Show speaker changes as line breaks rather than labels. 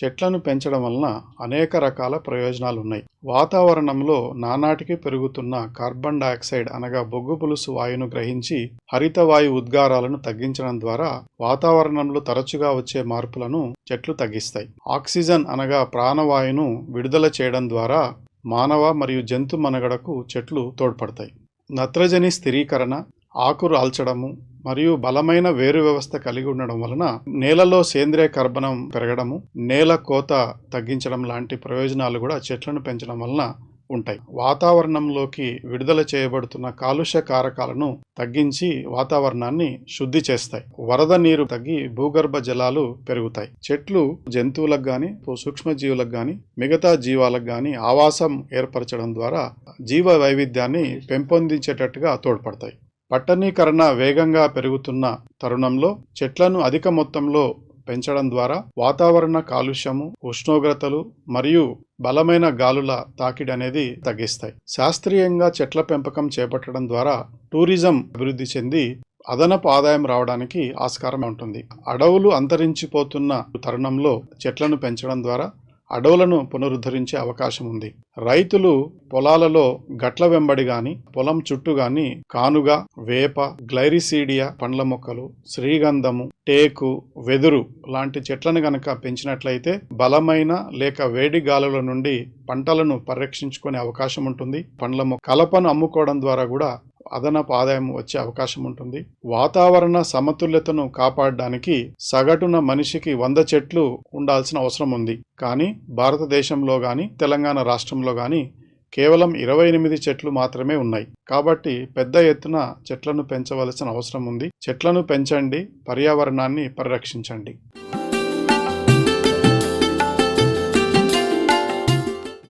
చెట్లను పెంచడం వలన అనేక రకాల ప్రయోజనాలు ఉన్నాయి వాతావరణంలో నానాటికి పెరుగుతున్న కార్బన్ డయాక్సైడ్ అనగా బొగ్గు పులుసు వాయును గ్రహించి హరిత వాయు ఉద్గారాలను తగ్గించడం ద్వారా వాతావరణంలో తరచుగా వచ్చే మార్పులను చెట్లు తగ్గిస్తాయి. ఆక్సిజన్ అనగా ప్రాణవాయును విడుదల చేయడం ద్వారా మానవ మరియు జంతు మనుగడకు చెట్లు తోడ్పడతాయి. నత్రజని స్థిరీకరణ ఆకు రాల్చడము మరియు బలమైన వేరు వ్యవస్థ కలిగి ఉండడం వలన నేలలో సేంద్రియ కర్బనం పెరగడము నేల కోత తగ్గించడం లాంటి ప్రయోజనాలు కూడా చెట్లను పెంచడం వలన ఉంటాయి. వాతావరణంలోకి విడుదల చేయబడుతున్న కాలుష్య కారకాలను తగ్గించి వాతావరణాన్ని శుద్ధి చేస్తాయి. వరద నీరు తగ్గి భూగర్భ జలాలు పెరుగుతాయి. చెట్లు జంతువులకు గాని సూక్ష్మజీవులకు గాని మిగతా జీవాలకు గాని ఆవాసం ఏర్పరచడం ద్వారా జీవ వైవిధ్యాన్ని పెంపొందించేటట్టుగా తోడ్పడతాయి. పట్టణీకరణ వేగంగా పెరుగుతున్న తరుణంలో చెట్లను అధిక మొత్తంలో పెంచడం ద్వారా వాతావరణ కాలుష్యము ఉష్ణోగ్రతలు మరియు బలమైన గాలుల తాకిడి అనేది తగ్గిస్తాయి. శాస్త్రీయంగా చెట్ల పెంపకం చేపట్టడం ద్వారా టూరిజం అభివృద్ధి చెంది అదనపు ఆదాయం రావడానికి ఆస్కారం ఉంటుంది. అడవులు అంతరించిపోతున్న తరుణంలో చెట్లను పెంచడం ద్వారా అడవులను పునరుద్ధరించే అవకాశం ఉంది. రైతులు పొలాలలో గట్ల వెంబడి గాని పొలం చుట్టూ గాని కానుగ వేప గ్లైరిసీడియా పండ్ల మొక్కలు శ్రీగంధము టేకు వెదురు లాంటి చెట్లను గనక పెంచినట్లయితే బలమైన లేక వేడి గాలుల నుండి పంటలను పరిరక్షించుకునే అవకాశం ఉంటుంది. పండ్ల మొక్క కలపను అమ్ముకోవడం ద్వారా కూడా అదనపు ఆదాయం వచ్చే అవకాశం ఉంటుంది. వాతావరణ సమతుల్యతను కాపాడడానికి సగటున మనిషికి వంద చెట్లు ఉండాల్సిన అవసరం ఉంది. కానీ భారతదేశంలో గాని తెలంగాణ రాష్ట్రంలో గాని కేవలం ఇరవై ఎనిమిది చెట్లు మాత్రమే ఉన్నాయి. కాబట్టి పెద్ద ఎత్తున చెట్లను పెంచవలసిన అవసరం ఉంది. చెట్లను పెంచండి పర్యావరణాన్ని పరిరక్షించండి.